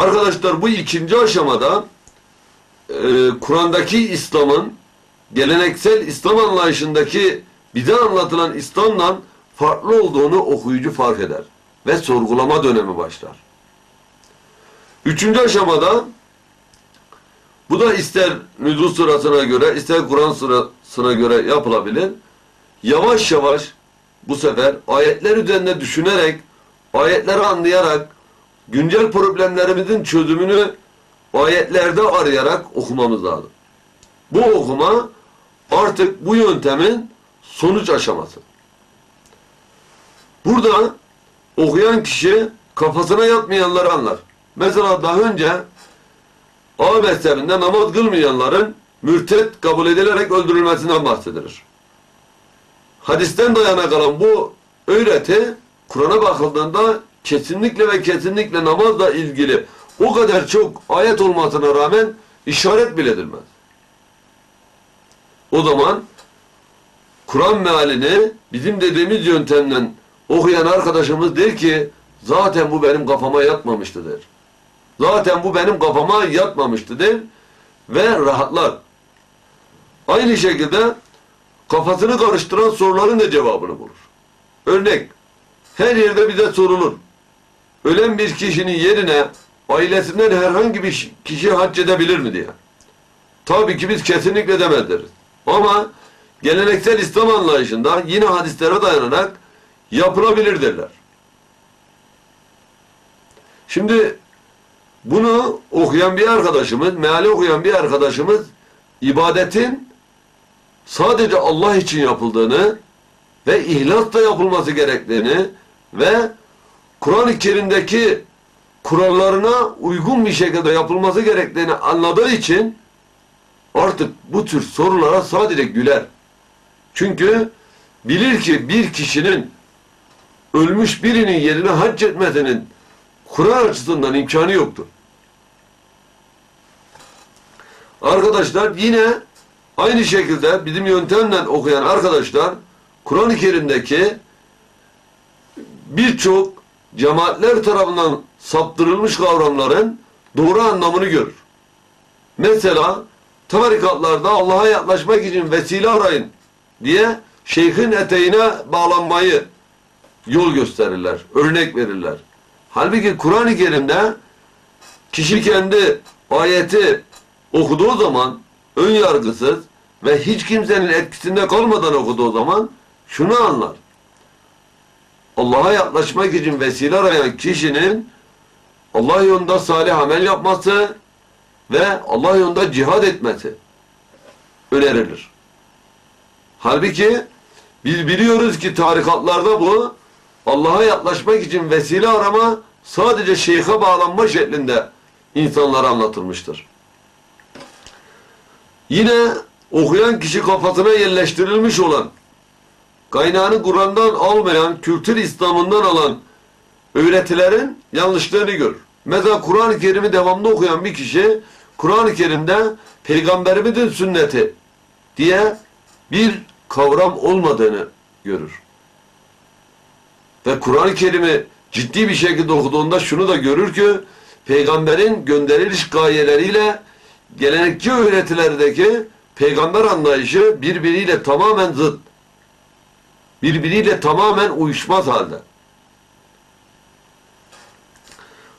Arkadaşlar bu ikinci aşamada e, Kur'an'daki İslam'ın geleneksel İslam anlayışındaki bize anlatılan İslam'la farklı olduğunu okuyucu fark eder ve sorgulama dönemi başlar. Üçüncü aşamada bu da ister nüzul sırasına göre ister Kur'an sırasına göre yapılabilir. Yavaş yavaş bu sefer ayetler üzerinde düşünerek, ayetleri anlayarak, güncel problemlerimizin çözümünü ayetlerde arayarak okumamız lazım. Bu okuma artık bu yöntemin sonuç aşaması. Burada okuyan kişi kafasına yatmayanları anlar. Mesela daha önce A mezhebinde namaz kılmayanların mürtet kabul edilerek öldürülmesinden bahsedilir. Hadisten dayana kalan bu öğreti Kur'an'a bakıldığında kesinlikle ve kesinlikle namazla ilgili o kadar çok ayet olmasına rağmen işaret bile edilmez. O zaman Kur'an mealini bizim dediğimiz yöntemden okuyan arkadaşımız der ki zaten bu benim kafama yatmamıştı der. Zaten bu benim kafama yatmamıştı der ve rahatlar. Aynı şekilde kafasını karıştıran soruların da cevabını bulur. Örnek, her yerde bize sorulur. Ölen bir kişinin yerine ailesinden herhangi bir kişi hac edebilir mi diye. Tabii ki biz kesinlikle demez deriz. Ama geleneksel İslam anlayışında yine hadislere dayanarak yapılabilir derler. Şimdi bunu okuyan bir arkadaşımız, meali okuyan bir arkadaşımız ibadetin sadece Allah için yapıldığını ve ihlasla yapılması gerektiğini ve Kur'an-ı Kerim'deki kurallarına uygun bir şekilde yapılması gerektiğini anladığı için artık bu tür sorulara sadece güler. Çünkü bilir ki bir kişinin ölmüş birinin yerine hac etmesinin Kur'an açısından imkanı yoktur. Arkadaşlar yine aynı şekilde bizim yöntemle okuyan arkadaşlar Kur'an-ı Kerim'deki birçok cemaatler tarafından saptırılmış kavramların doğru anlamını görür. Mesela tarikatlarda Allah'a yaklaşmak için vesile arayın diye şeyhin eteğine bağlanmayı yol gösterirler, örnek verirler. Halbuki Kur'an-ı Kerim'de kişi kendi ayeti okuduğu zaman ön yargısız ve hiç kimsenin etkisinde kalmadan okuduğu zaman şunu anlar. Allah'a yaklaşmak için vesile arayan kişinin Allah yolunda salih amel yapması ve Allah yolunda cihad etmesi önerilir. Halbuki biz biliyoruz ki tarikatlarda bu Allah'a yaklaşmak için vesile arama sadece şeyhe bağlanma şeklinde insanlara anlatılmıştır. Yine okuyan kişi kafasına yerleştirilmiş olan kaynağını Kur'an'dan almayan, kültür İslam'ından alan öğretilerin yanlışlığını görür. Mesela Kur'an-ı Kerim'i devamlı okuyan bir kişi Kur'an-ı Kerim'de peygamberimizin sünneti diye bir kavram olmadığını görür. Ve Kur'an-ı Kerim'i ciddi bir şekilde okuduğunda şunu da görür ki peygamberin gönderiliş gayeleriyle gelenekçi öğretilerdeki peygamber anlayışı birbiriyle tamamen zıt. Birbiriyle tamamen uyuşmaz halde.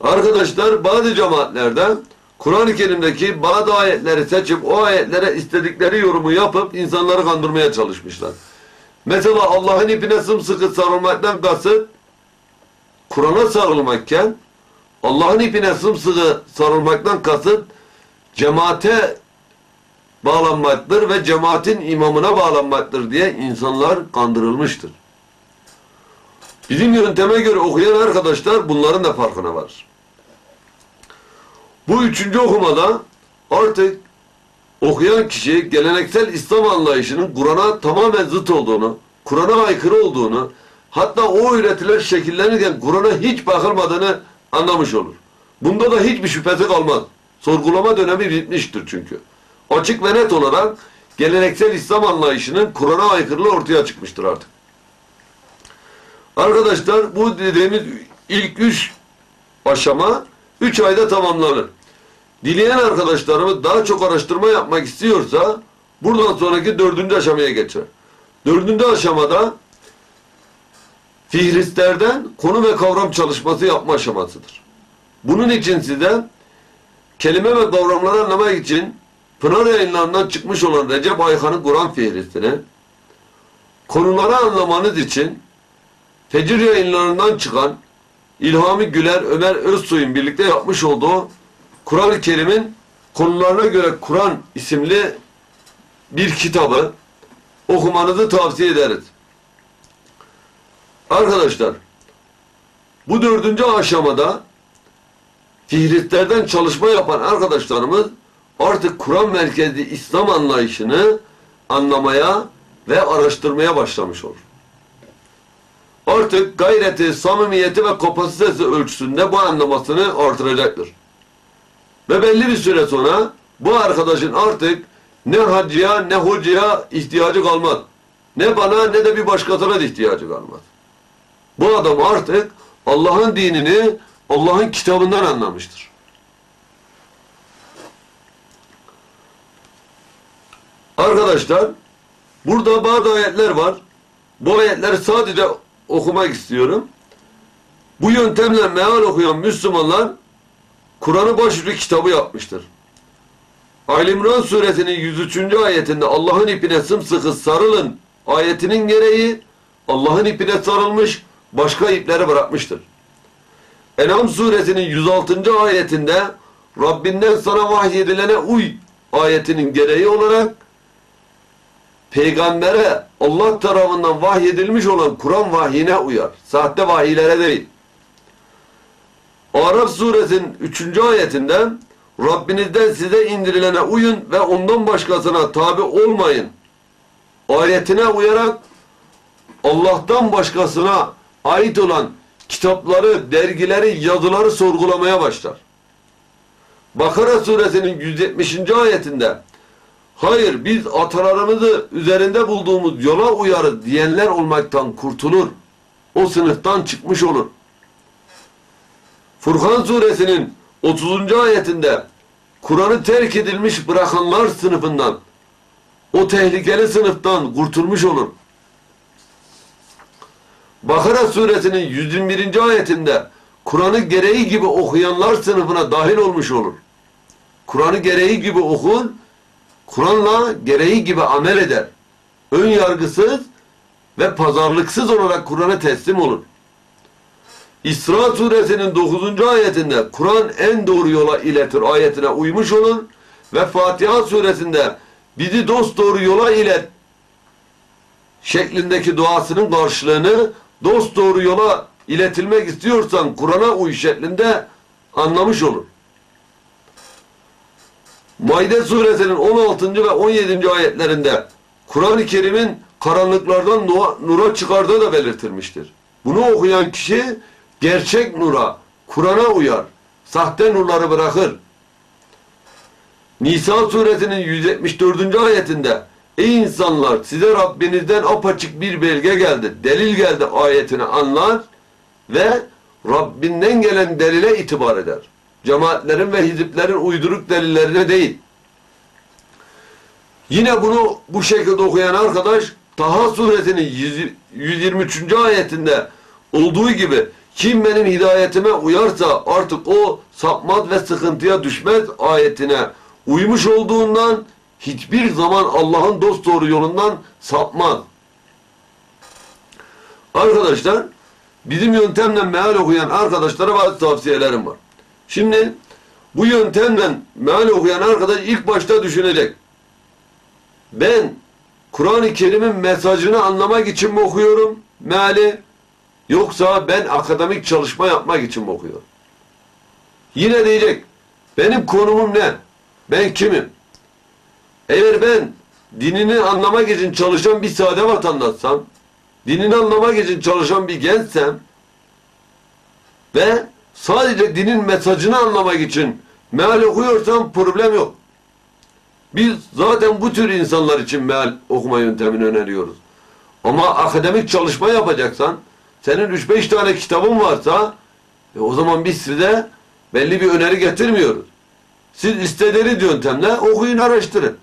Arkadaşlar bazı cemaatlerde Kur'an-ı Kerim'deki bazı ayetleri seçip o ayetlere istedikleri yorumu yapıp insanları kandırmaya çalışmışlar. Mesela Allah'ın ipine sımsıkı sarılmaktan kasıt Kur'an'a sarılmakken Allah'ın ipine sımsıkı sarılmaktan kasıt cemaate bağlanmaktır ve cemaatin imamına bağlanmaktır diye insanlar kandırılmıştır. Bizim yönteme göre okuyan arkadaşlar bunların da farkına var. Bu üçüncü okumada artık okuyan kişi geleneksel İslam anlayışının Kur'an'a tamamen zıt olduğunu, Kur'an'a aykırı olduğunu, hatta o öğretiler şekillenirken Kur'an'a hiç bakılmadığını anlamış olur. Bunda da hiçbir şüphesi kalmaz. Sorgulama dönemi bitmiştir çünkü. Açık ve net olarak geleneksel İslam anlayışının Kur'an'a aykırılığı ortaya çıkmıştır artık. Arkadaşlar bu dediğimiz ilk üç aşama 3 ayda tamamlanır. Dileyen arkadaşlarımız daha çok araştırma yapmak istiyorsa buradan sonraki dördüncü aşamaya geçer. Dördüncü aşamada Fihristlerden konu ve kavram çalışması yapma aşamasıdır. Bunun için size kelime ve kavramları anlamak için Pınar yayınlarından çıkmış olan Recep Ayhan'ın Kur'an Fihristini, konuları anlamanız için Fecir yayınlarından çıkan İlhami Güler, Ömer Özsoy'un birlikte yapmış olduğu Kur'an-ı Kerim'in konularına göre Kur'an isimli bir kitabı okumanızı tavsiye ederiz. Arkadaşlar, bu dördüncü aşamada Fihristlerden çalışma yapan arkadaşlarımız artık Kur'an merkezli İslam anlayışını anlamaya ve araştırmaya başlamış olur. Artık gayreti, samimiyeti ve kapasitesi ölçüsünde bu anlamasını artıracaktır. Ve belli bir süre sonra bu arkadaşın artık ne hacıya ne hocaya ihtiyacı kalmaz. Ne bana ne de bir başkasına ihtiyacı kalmaz. Bu adam artık Allah'ın dinini Allah'ın kitabından anlamıştır. Arkadaşlar burada bazı ayetler var. Bu ayetleri sadece okumak istiyorum. Bu yöntemle meal okuyan Müslümanlar Kur'an'ı başucu kitabı yapmıştır. Ali İmran suresinin 103. ayetinde Allah'ın ipine sımsıkı sarılın ayetinin gereği Allah'ın ipine sarılmış başka ipleri bırakmıştır. Enam suresinin 106. ayetinde Rabbinden sana vahyedilene uy ayetinin gereği olarak peygambere Allah tarafından vahyedilmiş olan Kur'an vahyine uyar. Sahte vahiylere değil. Araf suresinin 3. ayetinde Rabbinizden size indirilene uyun ve ondan başkasına tabi olmayın. Ayetine uyarak Allah'tan başkasına ait olan kitapları, dergileri, yazıları sorgulamaya başlar. Bakara suresinin 170. ayetinde hayır biz atalarımızı üzerinde bulduğumuz yola uyarız diyenler olmaktan kurtulur. O sınıftan çıkmış olur. Furkan suresinin 30. ayetinde Kur'an'ı terk edilmiş bırakanlar sınıfından o tehlikeli sınıftan kurtulmuş olur. Bakara suresinin 121. ayetinde Kur'an'ı gereği gibi okuyanlar sınıfına dahil olmuş olur. Kur'an'ı gereği gibi okun, Kur'an'la gereği gibi amel eder. Ön yargısız ve pazarlıksız olarak Kur'an'a teslim olur. İsra suresinin 9. ayetinde Kur'an en doğru yola iletir ayetine uymuş olur ve Fatiha suresinde bizi dost doğru yola ilet şeklindeki duasının karşılığını dost doğru yola iletilmek istiyorsan Kur'an'a uy şeklinde anlamış olur. Maide suresinin 16. ve 17. ayetlerinde Kur'an-ı Kerim'in karanlıklardan nura çıkardığı da belirtilmiştir. Bunu okuyan kişi gerçek nura, Kur'an'a uyar, sahte nurları bırakır. Nisa suresinin 174. ayetinde Ey insanlar size Rabbinizden apaçık bir belge geldi, delil geldi ayetini anlar ve Rabbinden gelen delile itibar eder. Cemaatlerin ve hiziplerin uyduruk delillerine değil. Yine bunu bu şekilde okuyan arkadaş Taha suresinin 123. ayetinde olduğu gibi kim benim hidayetime uyarsa artık o sapmaz ve sıkıntıya düşmez ayetine uymuş olduğundan hiçbir zaman Allah'ın dost doğru yolundan sapmaz. Arkadaşlar bizim yöntemle meal okuyan arkadaşlara bazı tavsiyelerim var. Şimdi bu yöntemle meal okuyan arkadaş ilk başta düşünecek. Ben Kur'an-ı Kerim'in mesajını anlamak için mi okuyorum meali yoksa ben akademik çalışma yapmak için mi okuyorum? Yine diyecek benim konumum ne? Ben kimim? Eğer ben dinini anlamak için çalışan bir sade vatandaşsam, dinini anlamak için çalışan bir gençsem ve sadece dinin mesajını anlamak için meal okuyorsam problem yok. Biz zaten bu tür insanlar için meal okuma yöntemini öneriyoruz. Ama akademik çalışma yapacaksan, senin 3-5 tane kitabın varsa, e o zaman biz size Belli bir öneri getirmiyoruz. Siz istediğiniz yöntemle okuyun, araştırın.